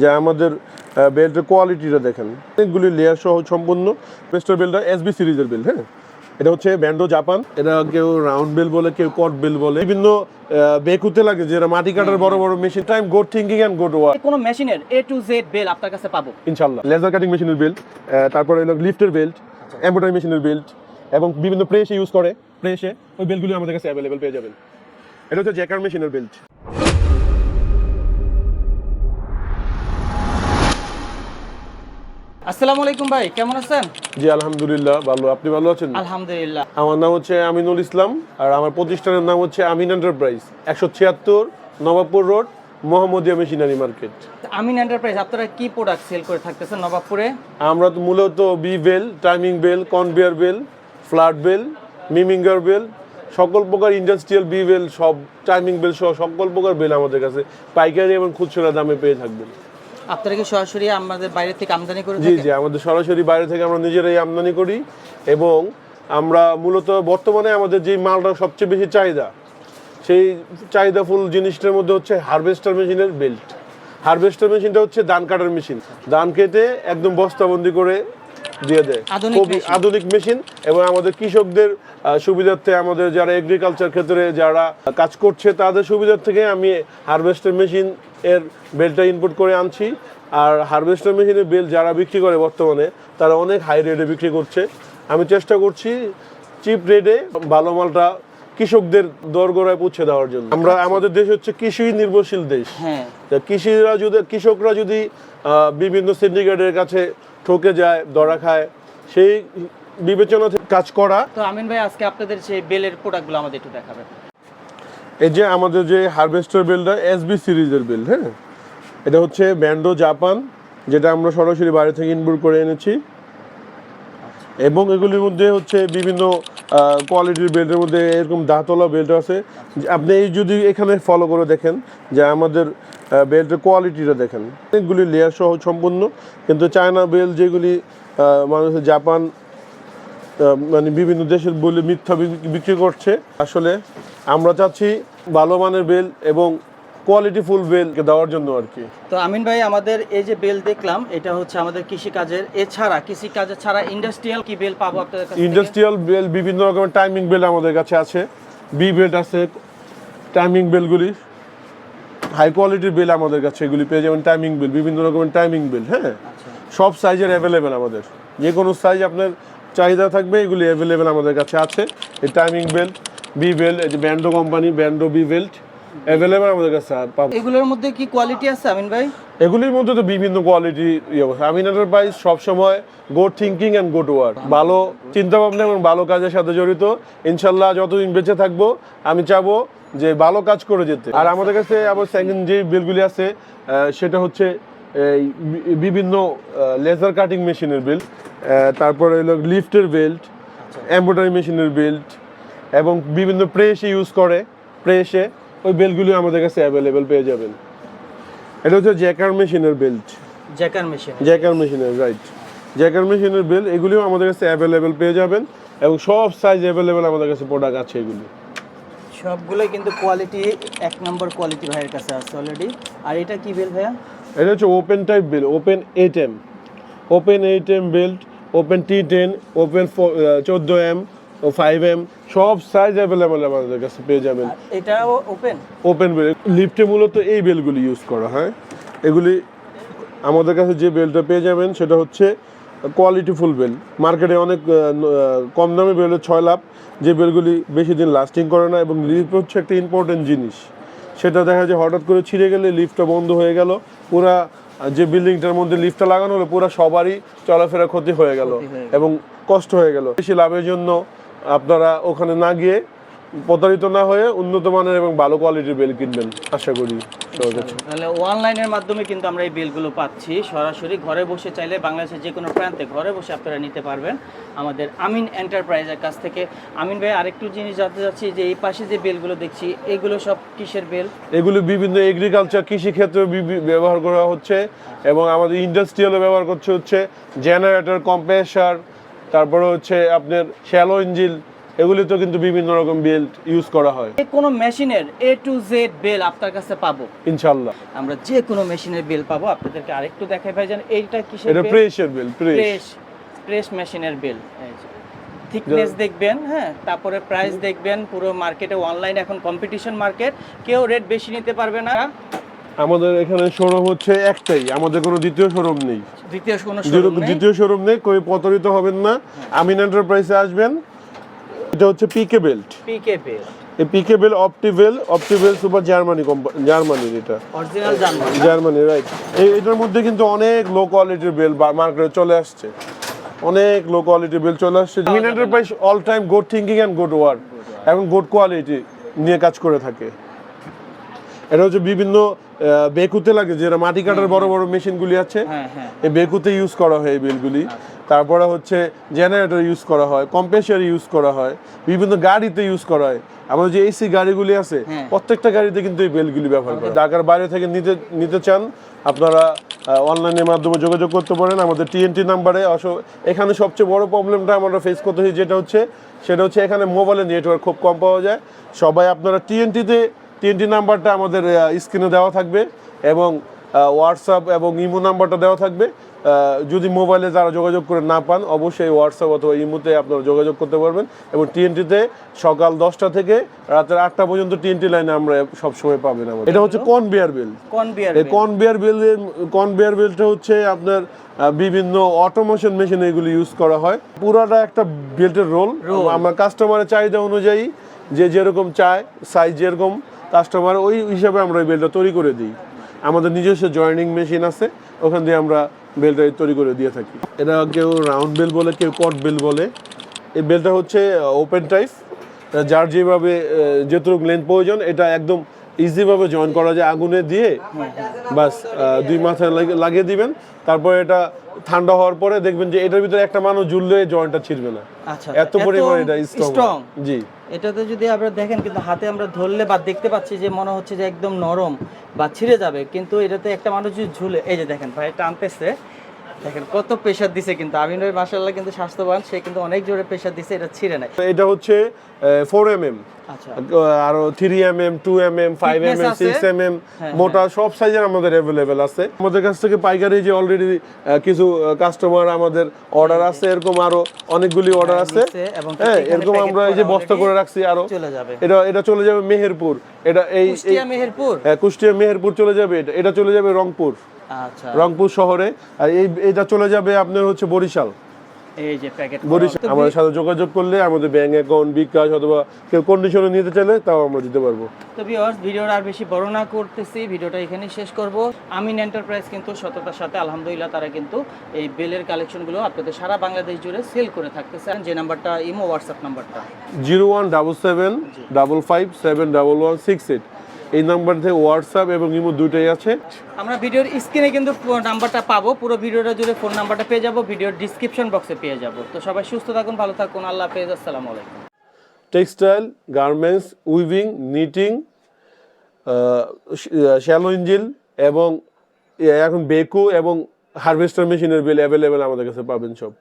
যে আমাদের বেল্টের কোয়ালিটিটা দেখেন। অনেকগুলি লেয়ার সহ সম্পূর্ণ পেস্টার বেলটা এসবি সিরিজের বেল হ্যাঁ? এটা হচ্ছে ব্যান্ডো জাপান এটা কেউ রাউন্ড বেল বলে কেউ কট বেল বলে। বিভিন্ন বেকুতে লাগে যেটা মাটি কাটার বড় বড় machine time good thinking and good work কোনো মেশিনের এ টু জেড বেল আপনার কাছে পাবো। ইনশাল্লাহ লেজার কাটিং মেশিনের বেল্ট তারপরে হলো লিফটের বেল্ট এম্ব্রয়ডারি মেশিনের বেল্ট এবং বিভিন্ন প্রেসে ইউজ করে। প্রেসে ওই বেল্টগুলি আমাদের কাছে অ্যাভেলেবেল পেয়ে যাবেন। এটা হচ্ছে জ্যাকার মেশিনের বেল্ট আসসালামু আলাইকুম ভাই কেমন আছেন? জি আলহামদুলিল্লাহ ভালো। আপনি ভালো আছেন? আলহামদুলিল্লাহ। আমার নাম হচ্ছে আমিনুল ইসলাম আর আমার প্রতিষ্ঠানের নাম হচ্ছে আমিন এন্টারপ্রাইজ একশো ছিয়াত্তর Nawabpur road Mohammadia machinery market. Amin enterprise আপনারা কি প্রোডাক্ট সেল করে থাকতেছেন নবাবপুরে? আমরা তো মূলত B belt timing belt conveyor belt flat belt মিমিঙ্গার belt সকল প্রকার ইন্ডাস্ট্রিয়াল বি বেল সব টাইমিং বেল সহ সকল প্রকার বেল আমাদের কাছে পাইকারি এবং খুচরা দামে পেয়ে থাকবেন। আপনারা কি সরাসরি আমাদের বাইরে থেকে আমদানি করে জি জি আমাদের সরাসরি বাইরে থেকে আমরা নিজেরাই আমদানি করি এবং আমরা মূলত বর্তমানে আমাদের যে মালটা সবচেয়ে বেশি চাহিদা সেই চাহিদাফুল জিনিসটার মধ্যে হচ্ছে হারভেস্টার মেশিনের বেল্ট। হারভেস্টার মেশিনটা হচ্ছে ধান কাটার মেশিন। ধান কেটে একদম বস্তাবন্দি করে দিয়ে দেয়। আধুনিক মেশিন এবং আমাদের কৃষকদের সুবিধার্থে আমাদের যারা এগ্রিকালচার ক্ষেত্রে যারা কাজ করছে তাদের সুবিধার থেকে আমি হারভেস্টার মেশিন এর বেলটা ইনপুট করে আনছি। আর হারভেস্টার মেশিনের বেল যারা বিক্রি করে বর্তমানে তারা অনেক হাই রেটে বিক্রি করছে। আমি চেষ্টা করছি চিপ রেটে ভালো মালটা কৃষকদের দরগড়ায় পৌঁছে দেওয়ার জন্য। আমরা আমাদের দেশ হচ্ছে কৃষি নির্ভরশীল দেশ। হ্যাঁ। কৃষিরা যদি কৃষকরা যদি বিভিন্ন সিন্ডিকেটের কাছে ঠকে যায় ধরা খায় সেই বিবেচনা কাজ করা। তো আমিন ভাই আজকে আপনাদের সেই বেলের প্রোডাক্টগুলো আমাদের একটু দেখাবেন। এই যে আমাদের যে হারভেস্টার বেলটা এসবি সিরিজের বেল হ্যাঁ? এটা হচ্ছে ব্যান্ডো জাপান যেটা আমরা সরাসরি বাইরে থেকে ইনপুট করে এনেছি। এবং এগুলির মধ্যে হচ্ছে বিভিন্ন কোয়ালিটির বেল্টের মধ্যে এরকম দাঁতলা বেল্ট আছে। আপনি এই যদি এখানে ফলো করে দেখেন যে আমাদের বেল্টের কোয়ালিটিটা দেখেন। অনেকগুলি লেয়ার সহ সম্পূর্ণ কিন্তু চায়না বেল যেগুলি মানুষের জাপান মানে বিভিন্ন দেশের বলে মিথ্যা বিক- বিক্রি করছে আসলে আমরা চাচ্ছি ভালো মানের বেল এবং কোয়ালিটি ফুল বেলকে দেওয়ার জন্য আর কি। তো আমিন ভাই আমাদের এই যে বেল দেখলাম এটা হচ্ছে আমাদের কৃষিকাজের এছাড়া কৃষিকাজের ছাড়া ইন্ডাস্ট্রিয়াল কি বেল পাবো আপনাদের কাছে ইন্ডাস্ট্রিয়াল বেল বিভিন্ন রকমের টাইমিং বেল আমাদের কাছে আছে। বি বেল্ট আছে টাইমিং বেলগুলি হাই কোয়ালিটির বেল আমাদের কাছে এগুলি পেয়ে যাবেন টাইমিং বেল বিভিন্ন রকমের টাইমিং বেল হ্যাঁ? আচ্ছা। সব সাইজের অ্যাভেলেবেল আমাদের। যে কোনো সাইজ আপনার চাহিদা থাকবে এগুলি অ্যাভেলেবেল আমাদের কাছে আছে। এই টাইমিং বেল্ট বি বেল্ট এই যে Bando company Bando B belt available আমাদের কাছে পাবো। এগুলোর মধ্যে কি কোয়ালিটি আছে আমিন ভাই? এগুলির মধ্যে তো বিভিন্ন কোয়ালিটি ইয়ে আমিন এন্টারপ্রাইজ সবসময় good thinking and good work ভালো চিন্তা ভাবনা এবং ভালো কাজের সাথে জড়িত। ইনশাল্লাহ যতদিন বেঁচে থাকব আমি চাবো যে ভালো কাজ করে যেতে। আর আমাদের কাছে আবার সেকেন্ড যে বিলগুলি আছে সেটা হচ্ছে এই বিভিন্ন লেজার কাটিং মেশিনের বেল্ট তারপরে হলো লিফটের বেল্ট এমব্রয়ডারি মেশিনের বেল্ট এবং বিভিন্ন প্রেসে ইউজ করে প্রেসে ওই বেল্টগুলি আমাদের কাছে অ্যাভেলেবেল পেয়ে যাবেন। এটা হচ্ছে জ্যাকার মেশিনের বেল্ট জ্যাকার মেশিন জ্যাকার মেশিনের রাইট জ্যাকার মেশিনের বেল্ট এগুলিও আমাদের কাছে অ্যাভেলেবেল পেয়ে যাবেন এবং সব সাইজ অ্যাভেলেবেল আমাদের কাছে প্রোডাক্ট আছে এগুলি। সবগুলোই কিন্তু কোয়ালিটি এক নম্বর কোয়ালিটি ভাইয়ের কাছে আছে অলরেডি আর এটা কি বেল ভাইয়া? এটা হচ্ছে open type belt open eight M open eight M belt open T ten open চোদ্দ এম ও ফাইভ এম সব সাইজ অ্যাভেলেবেল আমাদের কাছে পেয়ে যাবেন। এটাও ওপেন ওপেন বেল লিফটে মূলত এই বেলগুলি ইউজ করা হয়। এগুলি আমাদের কাছে যে বেলটা পেয়ে যাবেন সেটা হচ্ছে কোয়ালিটি ফুল বেল মার্কেটে অনেক কম দামে বেলের ছয় লাভ। যে বেলগুলি বেশি দিন লাস্টিং করে না এবং লিফট হচ্ছে একটা ইম্পর্টেন্ট জিনিস। সেটা দেখা যায় হঠাৎ করে ছিঁড়ে গেলে লিফটটা বন্ধ হয়ে গেল। পুরা যে বিল্ডিংটার মধ্যে লিফটটা লাগানো হলো পুরা সবারই চলাফেরা ক্ষতি হয়ে গেল। এবং কষ্ট হয়ে গেল। বেশি লাভের জন্য আপনারা ওখানে না গিয়ে প্রতারিত না হয়ে উন্নত মানের এবং ভালো কোয়ালিটির বেল কিনবেন আশা করি। তাহলে অনলাইনের মাধ্যমে কিন্তু আমরা এই বেলগুলো পাচ্ছি। সরাসরি ঘরে বসে চাইলে বাংলাদেশের যে কোনো প্রান্তে ঘরে বসে আপনারা নিতে পারবেন। আমাদের আমিন এন্টারপ্রাইজের কাছ থেকে। আমিন ভাই আরেকটু জিনিস জানতে চাচ্ছি যে এই পাশে যে বেলগুলো দেখছি এগুলো সব কিসের বেল? এগুলো বিভিন্ন এগ্রিকালচার কৃষি ক্ষেত্রে ব্যবহার করা হচ্ছে এবং আমাদের ইন্ডাস্ট্রিয়ালও ব্যবহার করছে হচ্ছে জেনারেটর কম্প্রেসার তারপরে হচ্ছে আপনার শ্যালো ইঞ্জিল এগুলিতে কিন্তু বিভিন্ন রকম বেল্ট ইউজ করা হয়। যে কোনো মেশিনের এ টু জেড বেল আপনার কাছে পাবো। ইনশাল্লাহ আমরা যে কোনো মেশিনের বেল পাবো আপনাদেরকে আরেকটু দেখাই ভাই জান এইটা কিসের এটা প্রেসের বেল প্রেস প্রেস মেশিনের বেল। থিকনেস দেখবেন হ্যাঁ তারপরে প্রাইস দেখবেন পুরো মার্কেটে অনলাইন এখন কম্পিটিশন মার্কেট কেউ রেট বেশি নিতে পারবে না। আমাদের এখানে শোরুম হচ্ছে একটাই আমাদের কোনো দ্বিতীয় শোরুম নেই। দ্বিতীয় কোনো দ্বিতীয়- শোরুম নেই। দ্বিতীয় শোরুম নেই কই প্রতারিত হবেন না। আমিন এন্টারপ্রাইজে আসবেন এটা হচ্ছে পিকে বেল্ট পিকে বেল্ট এই PK belt Optibelt Optibelt super Germany company জার্মানির এটা। অরিজিনাল জার্মানি জার্মানি রাইট এই এটার মধ্যে কিন্তু অনেক লো কোয়ালিটির বেল মার্কেটে চলে আসছে। অনেক লো কোয়ালিটির বেল চলে আসছে। Amin enterprise all time good thinking and good work এবং গুড কোয়ালিটি নিয়ে কাজ করে থাকে। এটা হচ্ছে বিভিন্ন বেকুতে লাগে যেটা মাটি কাটার বড় বড় মেশিনগুলি আছে হ্যাঁ হ্যাঁ। এই বেকুতে ইউজ করা হয় এই বেলগুলি তারপরে হচ্ছে জেনারেটর ইউজ করা হয় কম্প্রেসার ইউজ করা হয় বিভিন্ন গাড়িতে ইউজ করা হয়। আমাদের যে এসি গাড়িগুলি আছে হ্যাঁ। প্রত্যেকটা গাড়িতে কিন্তু এই বেলগুলি ব্যবহার করে ঢাকার বাইরে থেকে নিতে নিতে চান আপনারা অনলাইনের মাধ্যমে যোগাযোগ করতে পারেন। আমাদের টিএনটি নাম্বারে অস- এখানে সবচেয়ে বড় প্রবলেমটা আমরা ফেস করতে হয় যেটা হচ্ছে সেটা হচ্ছে এখানে মোবাইলের নেটওয়ার্ক খুব কম পাওয়া যায়। সবাই আপনারা টিএনটিতে টিএনটি নাম্বারটা আমাদের স্ক্রিনে দেওয়া থাকবে এবং হোয়াটসঅ্যাপ এবং ইমো নাম্বারটা দেওয়া থাকবে। যদি মোবাইলে যারা যোগাযোগ করে না পান অবশ্যই হোয়াটসঅ্যাপ অথবা ইমোতে আপনারা যোগাযোগ করতে পারবেন এবং টিএনটিতে সকাল দশটা থেকে রাতের আটটা পর্যন্ত টিএনটি লাইনে আমরা সবসময় পাবেন আমাদের। এটা হচ্ছে কনভেয়ার বেল। এই কনভেয়ার বেলের কনভেয়ার বেলটা হচ্ছে আপনার বিভিন্ন অটোমেশন মেশিন এগুলি ইউজ করা হয়। পুরাটা একটা বেল্টের রোল। আমরা কাস্টমারের চাহিদা অনুযায়ী যে যেরকম চায় সাইজ যেরকম কাস্টমার ওই হিসাবে আমরা ওই বেলটা তৈরি করে দিই। আমাদের নিজস্ব জয়েনিং মেশিন আছে ওখান দিয়ে আমরা বেলটা তৈরি করে দিয়ে থাকি। এটা কেউ রাউন্ড বেল বলে কেউ কট বেল বলে। এই বেলটা হচ্ছে ওপেন টাইপ যার যেভাবে আহ, যতটুকু লেন্থ প্রয়োজন এটা একদম ইজিভাবে জয়েন করা যায় আগুনে দিয়ে। বাস দুই মাথায় লাগিয়ে দিবেন। তারপরে এটা ঠান্ডা হওয়ার পরে দেখবেন যে এটার ভিতরে একটা মানুষ ঝুললে জয়েন্টটা ছিঁড়বে না। আচ্ছা। এত পরিমাণে এটা স্ট্রং জি। এটাতে যদি আপনারা দেখেন, কিন্তু হাতে আমরা ধরলে বা দেখতে পাচ্ছি যে মনে হচ্ছে যে একদম নরম বা ছিঁড়ে যাবে। কিন্তু এটাতে একটা মানুষ যদি ঝুলে, এই যে দেখেন ভাই টানতেছে দেখেন কত প্রেশার দিছে কিন্তু। আমিন ভাই মাসাল্লাহ কিন্তু স্বাস্থ্যবান সে কিন্তু অনেক জোরে প্রেশার দিছে এটা ছিঁড়ে এটা হচ্ছে ফোর এম এম আরও three M M two M M five M M আছে? সিক্স এম এম হ্যাঁ, মোটা সব সাইজের আমাদের অ্যাভেলেবেল আছে। আমাদের কাছ থেকে পাইকারি যে অলরেডি কিছু কাস্টমার আমাদের অর্ডার আছে এরকম আরও অনেকগুলি অর্ডার আছে। হ্যাঁ এরকম আমরা এই যে বস্তা করে রাখছি আরও। চলে যাবে। এটা এটা চলে যাবে মেহেরপুর। এটা এই মেহেরপুর? হ্যাঁ, কুষ্টিয়া মেহেরপুর চলে যাবে। এটা এটা চলে যাবে রংপুর। রংপুর শহরে আর এই এটা চলে যাবে আপনার হচ্ছে বরিশাল। এই যে প্যাকেট বরিশাল আমাদের সাথে যোগাযোগ করলে আমাদের ব্যাংক অ্যাকাউন্ট বিকাশ অথবা কেউ কন্ডিশনে নিতে চাইলে তাও আমরা দিতে পারব। তো ভিউয়ার্স ভিডিওর আর বেশি বড় না করতেছি ভিডিওটা এখানেই শেষ করব। আমিন এন্টারপ্রাইজ কিন্তু সততার সাথে আলহামদুলিল্লাহ তারা কিন্তু এই বেলের কালেকশনগুলো আপনাদের সারা বাংলাদেশ জুড়ে সেল করে থাকতেছে যে নাম্বারটা ইমো হোয়াটসঅ্যাপ নাম্বারটা zero one double seven double five seven double one six eight. এই নাম্বার থেকে হোয়াটসঅ্যাপ এবং ইমো দুইটাই আছে। আমরা ভিডিওর স্ক্রিনে কিন্তু নাম্বারটা পাবো। পুরো ভিডিওটা জুড়ে ফোন নাম্বারটা পেয়ে যাব। ভিডিওর ডিসক্রিপশন বক্সে পেয়ে যাব। তো সবাই সুস্থ থাকুন ভালো থাকুন। আল্লাহ হাফেজ। আসসালামু আলাইকুম। Textile garments weaving knitting shallow engine এবং এখন বেকু এবং হারভেস্টার মেশিনের বিল অ্যাভেলেবেল আমাদের কাছে পাবেন সব।